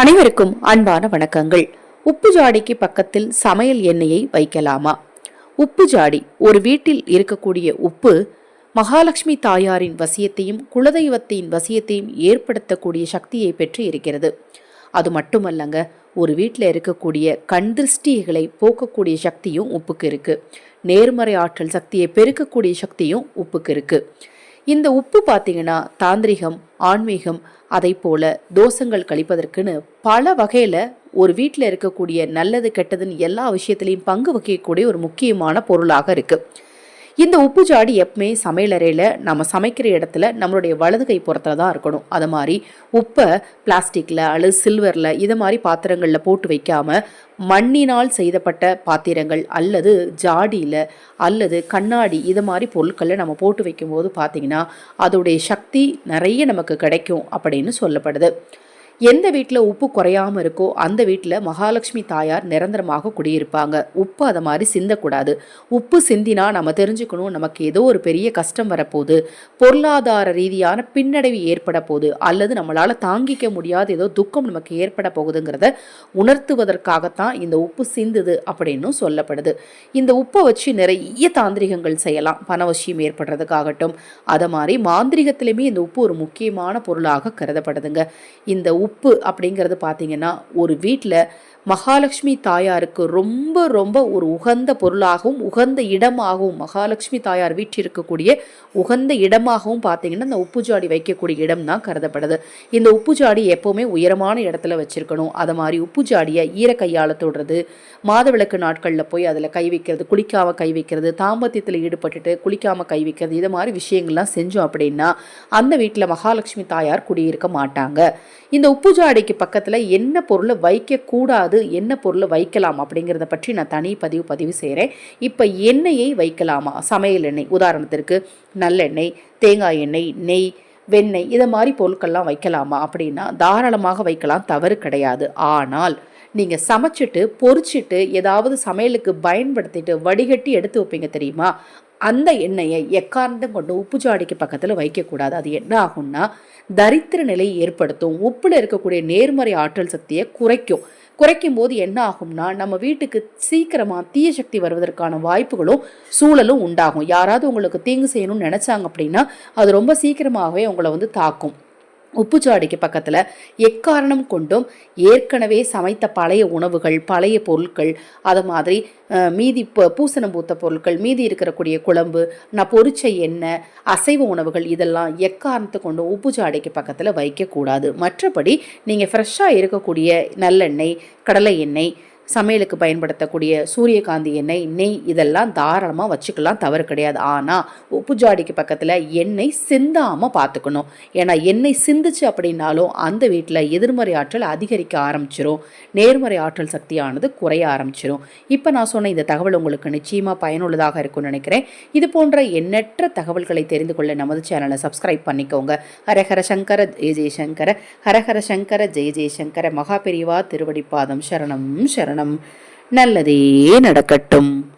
அனைவருக்கும் அன்பான வணக்கங்கள். உப்பு ஜாடிக்கு பக்கத்தில் சமையல் எண்ணெயை வைக்கலாமா? உப்பு ஜாடி ஒரு வீட்டில் இருக்கக்கூடிய உப்பு மகாலட்சுமி தாயாரின் வசியத்தையும் குலதெய்வத்தின் வசியத்தையும் ஏற்படுத்தக்கூடிய சக்தியை பெற்று இருக்கிறது. அது மட்டுமல்லங்க ஒரு வீட்டில் இருக்கக்கூடிய கண் திருஷ்டிகளை போக்கக்கூடிய சக்தியும் உப்புக்கு இருக்கு. நேர்மறை ஆற்றல் சக்தியை பெருக்கக்கூடிய சக்தியும் உப்புக்கு இருக்கு. இந்த உப்பு பார்த்தீங்கன்னா தாந்திரிகம் ஆன்மீகம் அதை போல தோஷங்கள் கழிப்பதற்குன்னு பல வகையில் ஒரு வீட்டில் இருக்கக்கூடிய நல்லது கெட்டதுன்னு எல்லா விஷயத்துலையும் பங்கு வகிக்கக்கூடிய ஒரு முக்கியமான பொருளாக இருக்குது இந்த உப்பு ஜாடி எப்பவுமே சமையலறையில் நம்ம சமைக்கிற இடத்துல நம்மளுடைய வலது கை புறத்தில் தான் இருக்கணும். அது மாதிரி உப்பை பிளாஸ்டிக்கில் அல்லது சில்வரில் இது மாதிரி பாத்திரங்களில் போட்டு வைக்காமல் மண்ணினால் செய்தப்பட்ட பாத்திரங்கள் அல்லது ஜாடியில் அல்லது கண்ணாடி இது மாதிரி பொருட்களை நம்ம போட்டு வைக்கும்போது பார்த்திங்கன்னா அதோடைய சக்தி நிறைய நமக்கு கிடைக்கும் அப்படின்னு சொல்லப்படுது. எந்த வீட்டில் உப்பு குறையாமல் இருக்கோ அந்த வீட்டில் மகாலட்சுமி தாயார் நிரந்தரமாக குடியிருப்பாங்க. உப்பு அதை மாதிரி சிந்தக்கூடாது. உப்பு சிந்தினா நம்ம தெரிஞ்சுக்கணும். நமக்கு ஏதோ ஒரு பெரிய கஷ்டம் வரப்போகுது. பொருளாதார ரீதியான பின்னடைவு ஏற்பட போகுது. அல்லது நம்மளால் தாங்கிக்க முடியாத ஏதோ துக்கம் நமக்கு ஏற்பட போகுதுங்கிறத உணர்த்துவதற்காகத்தான் இந்த உப்பு சிந்துது அப்படின்னும் சொல்லப்படுது. இந்த உப்பை வச்சு நிறைய தாந்திரிகங்கள் செய்யலாம். பணவசியம் ஏற்படுறதுக்காகட்டும். அதை மாதிரி மாந்திரிகத்திலுமே இந்த உப்பு ஒரு முக்கியமான பொருளாக கருதப்படுதுங்க. இந்த உப்பு அப்படிங்கிறது பார்த்தீங்கன்னா ஒரு வீட்டில் மகாலட்சுமி தாயாருக்கு ரொம்ப ரொம்ப ஒரு உகந்த பொருளாகவும் உகந்த இடமாகவும் மகாலட்சுமி தாயார் வீட்டில் இருக்கக்கூடிய உகந்த இடமாகவும் பார்த்தீங்கன்னா இந்த உப்பு ஜாடி வைக்கக்கூடிய இடம் தான் கருதப்படுது. இந்த உப்பு ஜாடி எப்போவுமே உயரமான இடத்துல வச்சுருக்கணும். அதை மாதிரி உப்பு ஜாடியை ஈர கையால் தொடுறது மாதவிளக்கு நாட்களில் போய் அதில் கை வைக்கிறது குளிக்காமல் கை வைக்கிறது தாம்பத்தியத்தில் ஈடுபட்டுட்டு குளிக்காமல் கை வைக்கிறது இது மாதிரி விஷயங்கள்லாம் செஞ்சோம் அப்படின்னா அந்த வீட்டில் மகாலட்சுமி தாயார் குடியிருக்க மாட்டாங்க. இந்த உப்பு ஜாடிக்கு பக்கத்தில் என்ன பொருளை வைக்கக்கூடாது என்ன பொருளை வைக்கலாம் அப்படிங்கிறத பற்றி நான் தனி பதிவு பதிவு செய்கிறேன் இப்போ எண்ணெயை வைக்கலாமா? சமையல் எண்ணெய். உதாரணத்திற்கு நல்லெண்ணெய் தேங்காய் எண்ணெய் நெய் வெண்ணெய் இதை மாதிரி பொருட்கள்லாம் வைக்கலாமா அப்படின்னா தாராளமாக வைக்கலாம் தவறு கிடையாது. ஆனால் நீங்கள் சமைச்சிட்டு பொறிச்சிட்டு ஏதாவது சமையலுக்கு பயன்படுத்திட்டு வடிகட்டி எடுத்து வைப்பீங்க தெரியுமா? அந்த எண்ணெயை எக்காரணம் கொண்டு உப்பு ஜாடிக்கு பக்கத்தில் வைக்கக்கூடாது. அது என்ன ஆகும்னா தரித்திர நிலையை ஏற்படுத்தும். உப்பில் இருக்கக்கூடிய நேர்மறை ஆற்றல் சக்தியை குறைக்கும். குறைக்கும் போது என்ன ஆகும்னா நம்ம வீட்டுக்கு சீக்கிரமாக தீய சக்தி வருவதற்கான வாய்ப்புகளும் சூழலும் உண்டாகும். யாராவது உங்களுக்கு தீங்கு செய்யணும்னு நினச்சாங்க அப்படின்னா அது ரொம்ப சீக்கிரமாகவே உங்களை வந்து தாக்கும். உப்புச்சாடிக்கு பக்கத்தில் எக்காரணம் கொண்டும் ஏற்கனவே சமைத்த பழைய உணவுகள் பழைய பொருட்கள் அது மாதிரி மீதி பூசணம் பூத்த பொருட்கள் மீதி இருக்கிறக்கூடிய குழம்பு நான் பொறிச்ச எண்ணெய் அசைவ உணவுகள் இதெல்லாம் எக்காரணத்தை கொண்டும் உப்புச்சாடிக்கு பக்கத்தில் வைக்கக்கூடாது. மற்றபடி நீங்கள் ஃப்ரெஷ்ஷாக இருக்கக்கூடிய நல்லெண்ணெய் கடலை எண்ணெய் சமையலுக்கு பயன்படுத்தக்கூடிய சூரியகாந்தி எண்ணெய் நெய் இதெல்லாம் தாராளமாக வச்சுக்கலாம் தவறு கிடையாது. ஆனால் உப்பு ஜாடிக்கு பக்கத்தில் எண்ணெய் சிந்தாமல் பார்த்துக்கணும் ஏன்னா எண்ணெய் சிந்துச்சு அப்படின்னாலும் அந்த வீட்டில் எதிர்மறை ஆற்றல் அதிகரிக்க ஆரம்பிச்சிரும். நேர்மறை ஆற்றல் சக்தியானது குறைய ஆரம்பிச்சிரும். இப்போ நான் சொன்ன இந்த தகவல் உங்களுக்கு நிச்சயமாக பயனுள்ளதாக இருக்கும்னு நினைக்கிறேன். இது போன்ற எண்ணற்ற தகவல்களை தெரிந்து கொள்ள நமது சேனலை சப்ஸ்கிரைப் பண்ணிக்கோங்க. ஹரஹர சங்கர ஜெய ஜெயசங்கர ஹரஹர சங்கர ஜெய ஜெயசங்கர மகாபெரிவா திருவடிப்பாதம் சரணம் சரணம். நல்லதே நடக்கட்டும்.